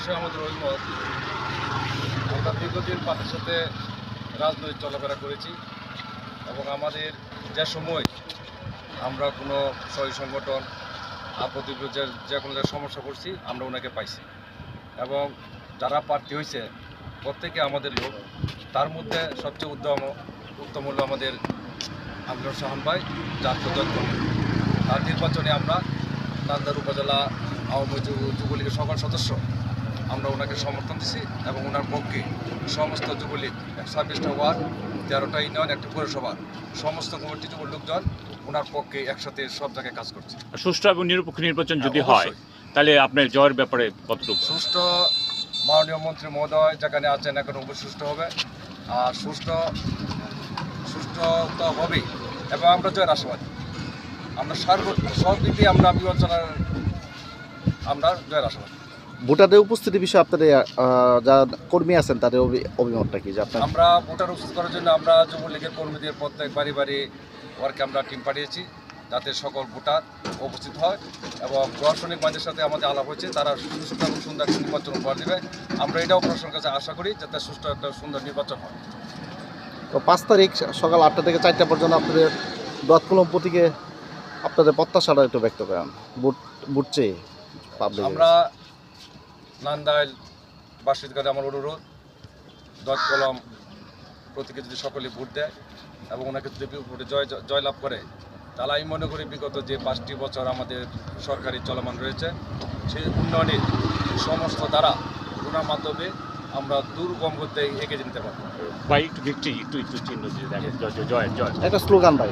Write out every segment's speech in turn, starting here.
বিষয়ে আমাদের অভিমত আমরা দীর্ঘদিন পার্টির সাথে রাজনৈতিক চলাফেরা করেছি এবং আমাদের যে সময় আমরা কোনো সহি সংগঠন, আপত্তি যে কোনো সমস্যা করছি, আমরা ওনাকে পাইছি। এবং যারা প্রার্থী হয়েছে, প্রত্যেকে আমাদের লোক। তার মধ্যে সবচেয়ে উত্তম উত্তম হলো আমাদের আমিনুর সাহান ভাই জাতীয় দল। তার নির্বাচনে আমরা নান্দার উপজেলা আওয়ামী যুব- যুবলীগের সকল সদস্য আমরা ওনাকে সমর্থন দিছি এবং ওনার পক্ষে সমস্ত যুবলীগ ছাব্বিশটা ওয়ার্ড তেরোটা ইউনিয়ন একটি পৌরসভা সমস্ত কমিটি যুব লোকজন ওনার পক্ষে একসাথে সব জায়গায় কাজ করছে। সুষ্ঠু এবং নিরপেক্ষ নির্বাচন যদি হ্যাঁ, হয় তাহলে আপনার জয়ের ব্যাপারে কতটুকু? সুষ্ঠু মাননীয় মন্ত্রী মহোদয় যেখানে আছেন এখন অবশ্যই সুষ্ঠু হবে। আর সুষ্ঠু সুষ্ঠু তো হবেই। এবং আমরা জয়ের আশাবাদী। আমরা সর্ব সব দিক দিয়ে আমরা বিবেচনার আমরা জয়ের আশাবাদী। ভোটারদের উপস্থিতি বিষয়ে আপনাদের যারা কর্মী আছেন তাদের অভি- অভিমতটা কি যে আপনার আমরা ভোটার উপস্থিত করার জন্য আমরা যুবলীগের কর্মীদের প্রত্যেক বাড়ি বাড়ি ওয়ার্কে আমরা টিম পাঠিয়েছি যাতে সকল ভোটার উপস্থিত হয় এবং প্রশাসনিক বাহিনীর সাথে আমাদের আলাপ হয়েছে তারা সুস্থ এবং সুন্দর একটা নির্বাচন উপহার দেবে। আমরা এটাও প্রশাসনের কাছে আশা করি যাতে সুষ্ঠু একটা সুন্দর নির্বাচন হয়। তো পাঁচ তারিখ সকাল আটটা থেকে চারটা পর্যন্ত আপনাদের দতকলম প্রতীকে আপনাদের প্রত্যাশাটা একটু ব্যক্ত করেন বুট বুট চেয়ে আমরা নান্দাইল বাসীর কাছে আমার অনুরোধ। দশ কলম প্রতীকে যদি সকলে ভোট দেয় এবং ওনাকে যদি ভোটে জয় জয়লাভ করে তাহলে আমি মনে করি বিগত যে পাঁচটি বছর আমাদের সরকারি চলমান রয়েছে সেই উন্নয়নের সমস্ত দ্বারা ওনার মাধ্যমে আমরা দুর্গম করতে এগিয়ে যেতে পারব। ভাই একটু ভিক্টি একটু একটু চিহ্ন দিয়ে দেখেন জয় জয় জয়। জয় একটা স্লোগান ভাই।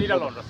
Leader London